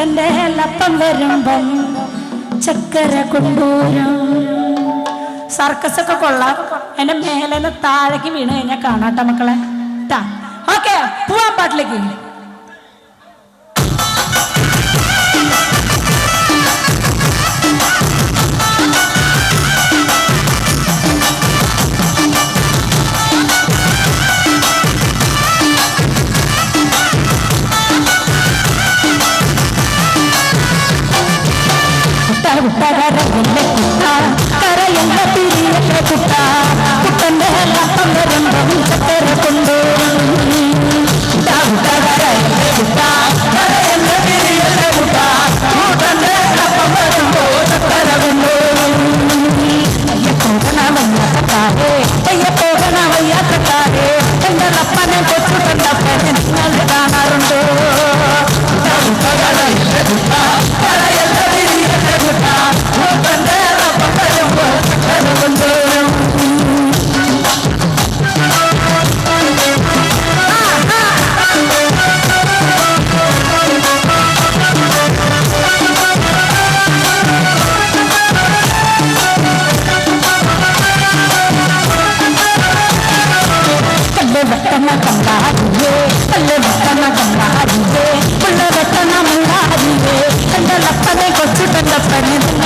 കുട്ടന്റെ ലപ്പം വരുമ്പം ചക്കര കൊണ്ടുവരും സർക്കസ് ഒക്കെ കൊള്ളാം. എന്റെ മേലെ താഴേക്ക് വീണ് കഴിഞ്ഞാൽ കാണാട്ടെ മക്കളെ. ഓക്കെ പോവാൻ പാട്ടിലേക്ക്. விட்டகர என்ன குட்டா கரை என்ன பிரியற்ற குட்டா. പണിതുള്ള